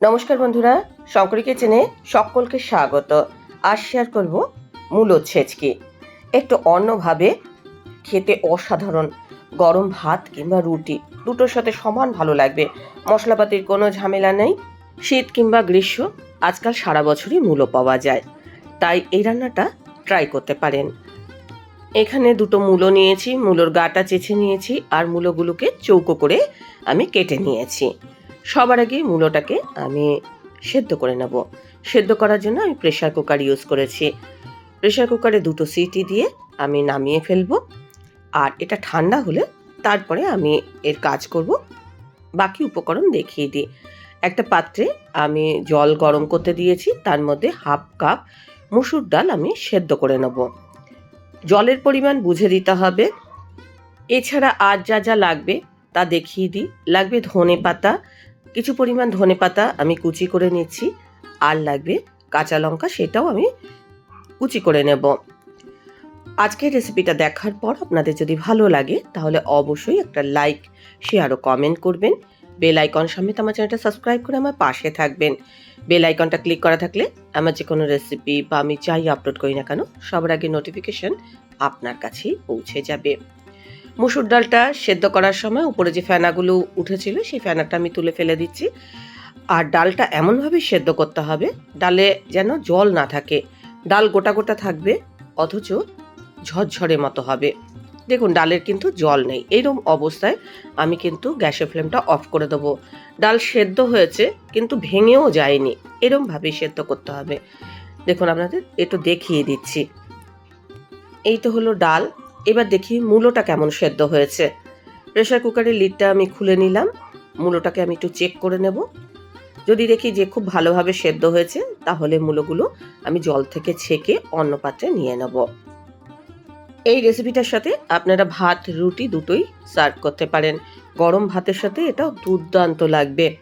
নমস্কার বন্ধুরা, শঙ্করী কিচেনে সকলকে স্বাগত। আজ শেয়ার করব মূলো ছেচকি। একটু অন্যভাবে খেতে অসাধারণ গরম ভাত কিংবা রুটি, দুটোর সাথে সমান ভালো লাগবে। মশলাপাতির কোনো ঝামেলা নেই। শীত কিংবা গ্রীষ্ম, আজকাল সারা বছরই মূলো পাওয়া যায়। তাই এই রান্নাটা ট্রাই করতে পারেন। এখানে দুটো মূলো নিয়েছি, মূলোর গাটা চেছে নিয়েছি, আর মূলোগুলোকে চৌকো করে আমি কেটে নিয়েছি। সবার আগে মূলোটাকে আমি সেদ্ধ করে নেব। সেদ্ধ করার জন্য আমি প্রেশার কুকার ইউজ করেছি। প্রেশার কুকারে দুটো সিটি দিয়ে আমি নামিয়ে ফেলব। আর এটা ঠান্ডা হলে তারপরে আমি এর কাজ করব। বাকি উপকরণ দেখিয়ে দিই। একটা পাত্রে আমি জল গরম করতে দিয়েছি, তার মধ্যে হাফ কাপ মুসুর ডাল আমি সেদ্ধ করে নেব। জলের পরিমাণ বুঝে দিতে হবে। এছাড়া আর যা যা লাগবে তা দেখিয়ে দিই। লাগবে ধনে পাতা কিছু পরিমাণ ধনে পাতা আমি কুচি করে নিচ্ছি আর লাগবে কাঁচা লঙ্কা সেটাও আমি কুচি করে নেব। আজকের রেসিপিটা দেখার পর আপনাদের যদি ভালো লাগে, তাহলে অবশ্যই একটা লাইক শেয়ার ও কমেন্ট করবেন। বেল আইকন সমেত আমার চ্যানেলটা সাবস্ক্রাইব করে আমার পাশে থাকবেন। বেল আইকনটা ক্লিক করা থাকলে আমার যে কোনো রেসিপি বা আমি চাই আপলোড করি না কেন, সবার আগে নোটিফিকেশন আপনার কাছেই পৌঁছে যাবে। মুসুর ডালটা সেদ্ধ করার সময় উপরে যে ফেনাগুলো উঠেছিল, সেই ফেনাটা আমি তুলে ফেলে দিচ্ছি। আর ডালটা এমনভাবে সেদ্ধ করতে হবে, ডালে যেন জল না থাকে। ডাল গোটা গোটা থাকবে, অথচ ঝরঝরে মতো হবে। দেখুন, ডালের কিন্তু জল নেই। এইরকম অবস্থায় আমি কিন্তু গ্যাসের ফ্লেমটা অফ করে দেবো। ডাল সেদ্ধ হয়েছে, কিন্তু ভেঙেও যায়নি। এরমভাবেই সেদ্ধ করতে হবে। দেখুন, আপনাদের একটু দেখিয়ে দিচ্ছি। এই তো হলো ডাল। এবার দেখি মূলোটা কেমন সেদ্ধ হয়েছে। প্রেশার কুকারের লিডটা আমি খুলে নিলাম। মূলোটাকে আমি একটু চেক করে নেব। যদি দেখি যে খুব ভালোভাবে সেদ্ধ হয়েছে, তাহলে মূলোগুলো আমি জল থেকে ছেঁকে অন্য পাত্রে নিয়ে নেব। এই রেসিপিটার সাথে আপনারা ভাত, রুটি দুটোই সার্ভ করতে পারেন। গরম ভাতের সাথে এটাও দুর্দান্ত লাগবে।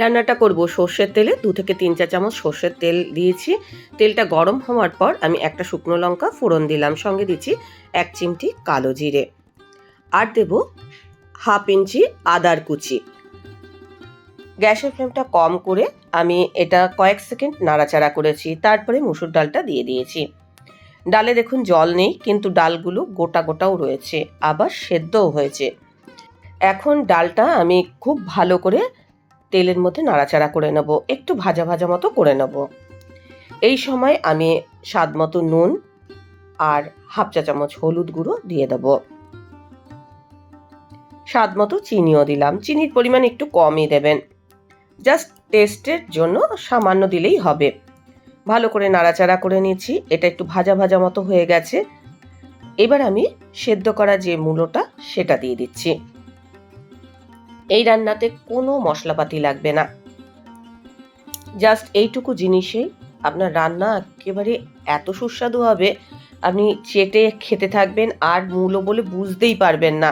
রান্নাটা করব সর্ষের তেলে, দু থেকে তিন চা চামচ সর্ষের তেল দিয়েছি। তেলটা গরম হওয়ার পর আমি একটা শুকনো লঙ্কা ফোড়ন দিলাম, সঙ্গে দিচ্ছি এক চিমটি কালো জিরে। আর দেব হাফ ইঞ্চি আদার কুচি। গ্যাসের ফ্লেমটা কম করে আমি এটা কয়েক সেকেন্ড নাড়াচাড়া করেছি, তারপরে মুসুর ডালটা দিয়ে দিয়েছি। ডালে দেখুন জল নেই, কিন্তু ডালগুলো গোটা গোটাও রয়েছে, আবার সেদ্ধও হয়েছে। এখন ডালটা আমি খুব ভালো করে তেলের মধ্যে নাড়াচাড়া করে নেব, একটু ভাজা ভাজা মতো করে নেব। এই সময় আমি স্বাদ মতো নুন আর হাফ চা চামচ হলুদ গুঁড়ো দিয়ে দেব। স্বাদ মতো চিনিও দিলাম, চিনির পরিমাণ একটু কমই দেবেন। জাস্ট টেস্টের জন্য সামান্য দিলেই হবে। ভালো করে নাড়াচাড়া করে নিয়েছি এটা একটু ভাজা ভাজা মতো হয়ে গেছে। এবার আমি সেদ্ধ করা যে মূলোটা, সেটা দিয়ে দিচ্ছি। এই রান্নাতে কোনো মশলাপাতি লাগবে না। জাস্ট এইটুকু জিনিসেই আপনার রান্না একেবারে এত সুস্বাদু হবে, আপনি চেটে খেতে থাকবেন আর মূলো বলে বুঝতেই পারবেন না।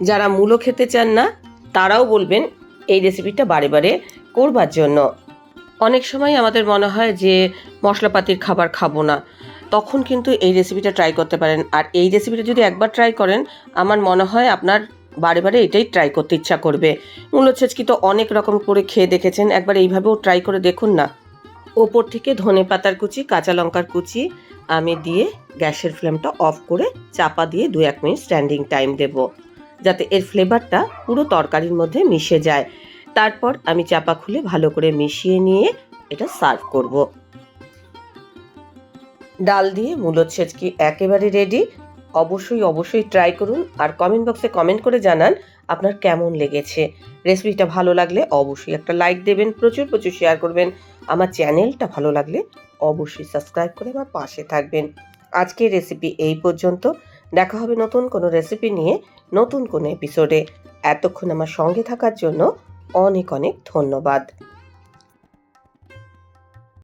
যারা মূলো খেতে চান না, তারাও বলবেন এই রেসিপিটা বারে বারে করবার জন্য। অনেক সময় আমাদের মনে হয় যে মশলাপাতির খাবার খাব না, তখন কিন্তু এই রেসিপিটা ট্রাই করতে পারেন। আর এই রেসিপিটা যদি একবার ট্রাই করেন, আমার মনে হয় আপনার বারে বারে এটাই ট্রাই করতে ইচ্ছা করবে। মূলো ছেচকি তো অনেক রকম করে খেয়ে দেখেছেন, একবার এইভাবেও ট্রাই করে দেখুন না। ওপর থেকে ধনে পাতার কুচি, কাঁচা লঙ্কার কুচি, আমি দিয়ে গ্যাসের ফ্লেমটা অফ করে চাপা দিয়ে দু এক মিনিট স্ট্যান্ডিং টাইম দেব, যাতে এর ফ্লেভারটা পুরো তরকারির মধ্যে মিশে যায়। তারপর আমি চাপা খুলে ভালো করে মিশিয়ে নিয়ে এটা সার্ভ করব। ডাল দিয়ে মূলো ছেচকি একেবারে রেডি অবশ্যই অবশ্যই ট্রাই করুন আর কমেন্ট বক্সে কমেন্ট করে জানান আপনার কেমন লেগেছে। রেসিপিটা ভালো লাগলে অবশ্যই একটা লাইক দেবেন, প্রচুর প্রচুর শেয়ার করবেন। আমার চ্যানেলটা ভালো লাগলে অবশ্যই সাবস্ক্রাইব করে আমার পাশে থাকবেন। আজকের রেসিপি এই পর্যন্ত। দেখা হবে নতুন কোনো রেসিপি নিয়ে নতুন কোনো এপিসোডে এতক্ষণ আমার সঙ্গে থাকার জন্য অনেক অনেক ধন্যবাদ।